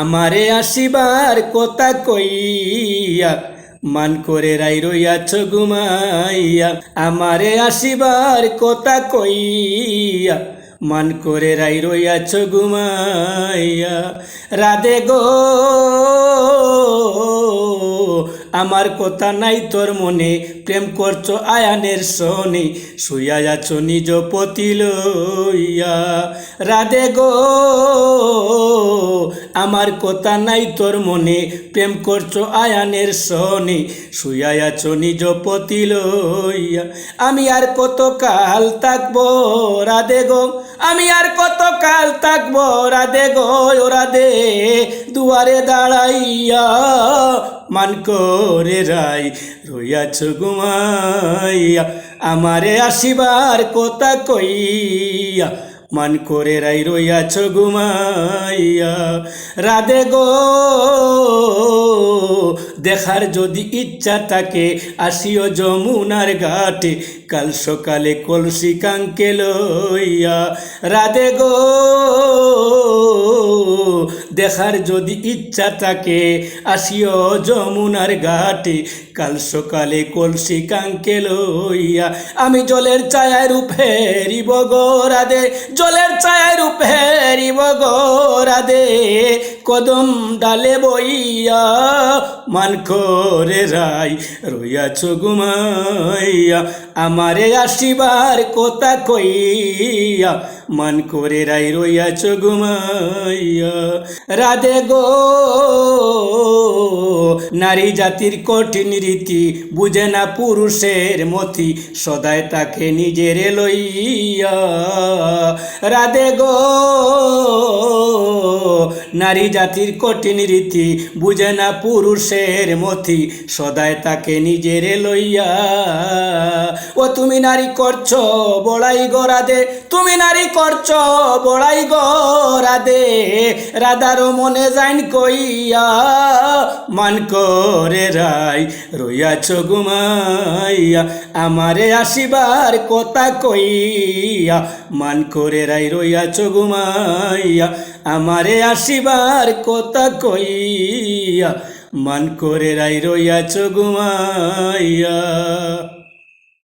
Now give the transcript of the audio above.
আমারে আসিবার কথা কইয়া, মান করে রাই রইয়াছ ঘুমাইয়া, আমারে আসিবার কথা কইয়া, মান করে রাই রইয়াছ ঘুমাইয়া। রাধে গো, আমার কথা নাই তোর মনে, প্রেম করছ আয়ানের সনে শুইয়া যাচ্ছ নিজ পতি লইয়া রাধে গো আমার কথা নাই তোর মনে। প্রেম করছ আয়ানের সনে। আছো নিজ পতি লইয়া। আমি আর কত কাল থাকব রাধে গো? আমি আর কত কাল থাকব রাধে গো? ও রাধে, দুয়ারে দাঁড়াইয়া মান করে রাই রইয়াছ ঘুমাইয়া, আমারে আসিবার কথা কইয়া। মান করে রাই রইয়াছ ঘুমাইয়া। রাধে গো, দেখার যদি ইচ্ছা থাকে, আসিও যমুনার ঘাটে, কাল সকালে কলসি কাঙ্কে লইয়া। রাধে গো দেখার যদি ইচ্ছা থাকে, আসিও যমুনার ঘাটে। কাল সকালে কলসি কাঙ্কে লইয়া আমি জলের ছায়ায় রূপেরিব গো রাধে, জলের ছায়ায় রূপেরিব গো রাধে। কদম ডালে বইয়া মান করে রাই রইয়াছ ঘুমাইয়া আমারে আসিবার কথা কইয়া, মান করে রাই রইয়াছ ঘুমাইয়া রাধে গো, নারী জাতির কঠিন রীতি, বুঝে না পুরুষের মতি সদায় তাকে নিজের লইয়া। রাধে গো নারী জাতির কঠিন রীতি, বুঝে না পুরুষের মতি, সদায় তাকে নিজের লইয়া। ও তুমি নারী করছ, বড়াই গড়া রাধে তুমি নারী করছ, বড়াই গো রাধে রাধারও মনে যাইন কইয়া, মান করে রাই রইয়াছ ঘুমাইয়া, আমারে আসিবার কথা কইয়া, মান করে রাই রইয়াছ ঘুমাইয়া, আমারে আসিবার কথা কইয়া, মান করে রাই রইয়াছ ঘুমাইয়া।